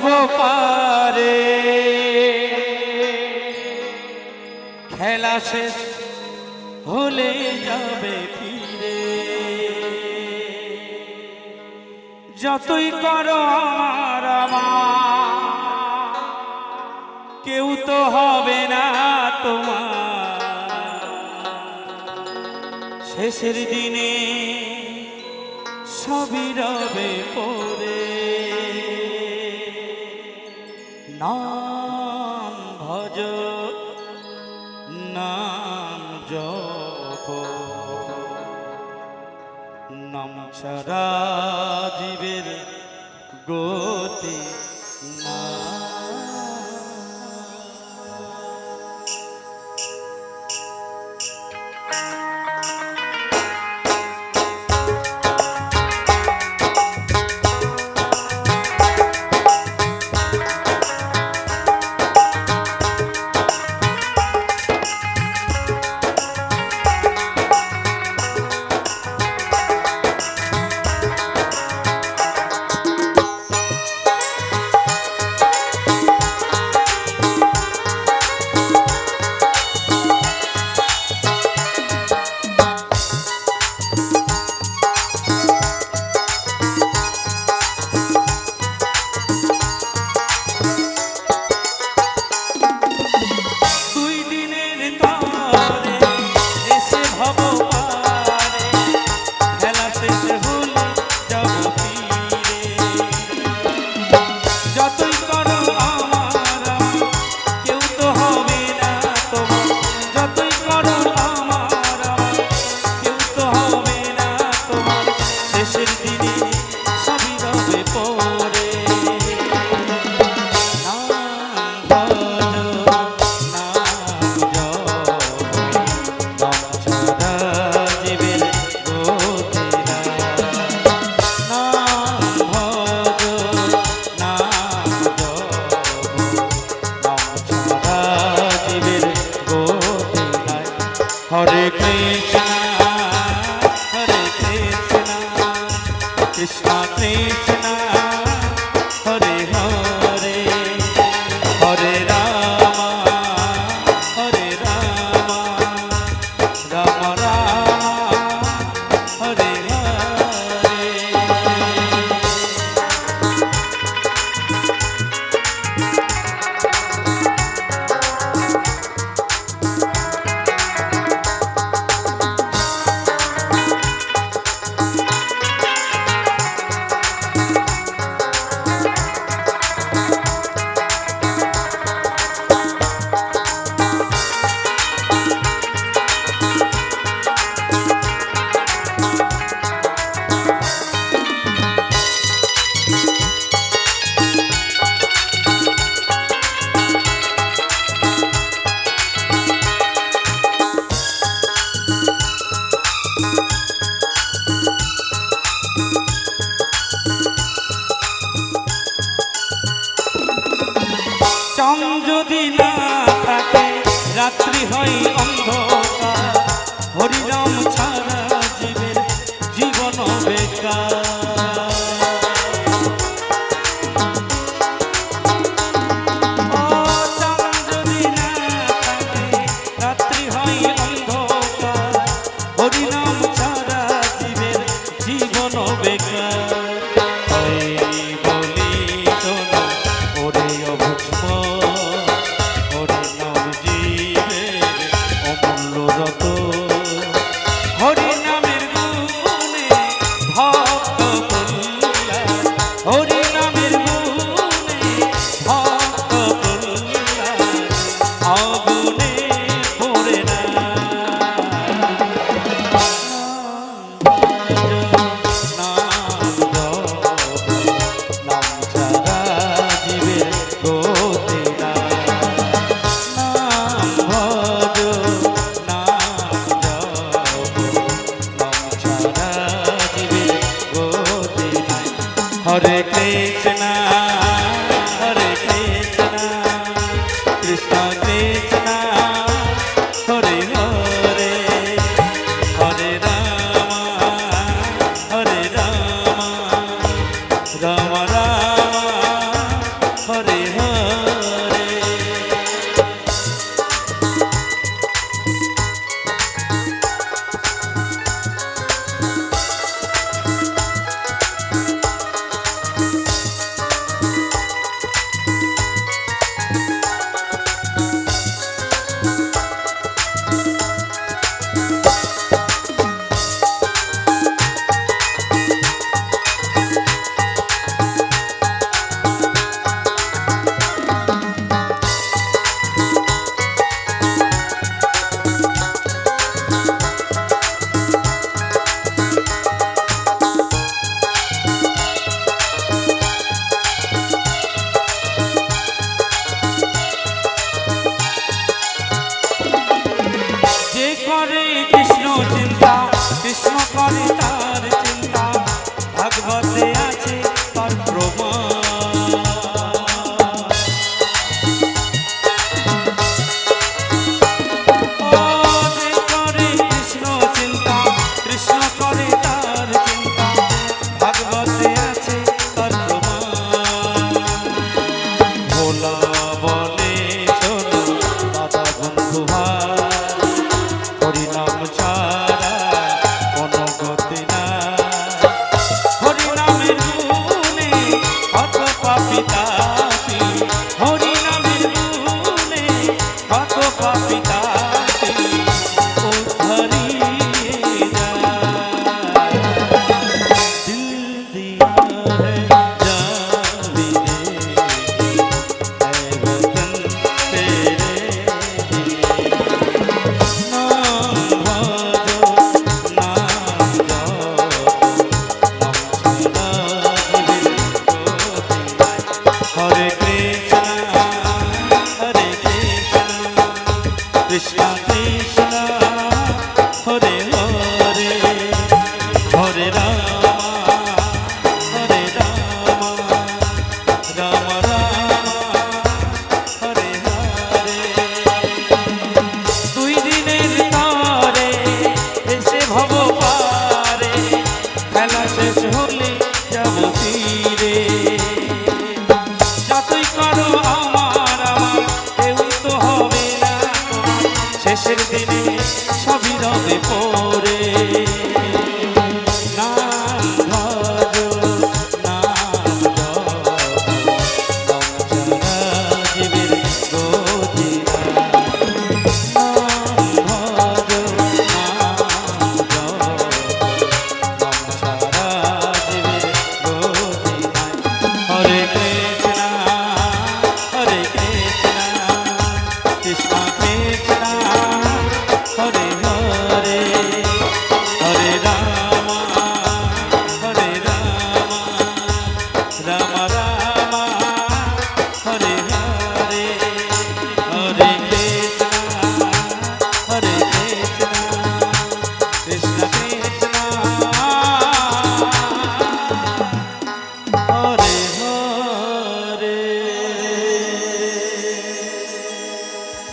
নব পারে খেলা শেষ হলে যাবে ফিরে। যতই করো আমার কেউ তো হবে না তোমার। শেষের দিনে সবই রবে পড়ে নাম জপ নাম ছাড়া জীবের গতি সবই রবে পো হয় হরে কৃষ্ণা। করে কৃষ্ণ চিন্তা কৃষ্ণ করে তার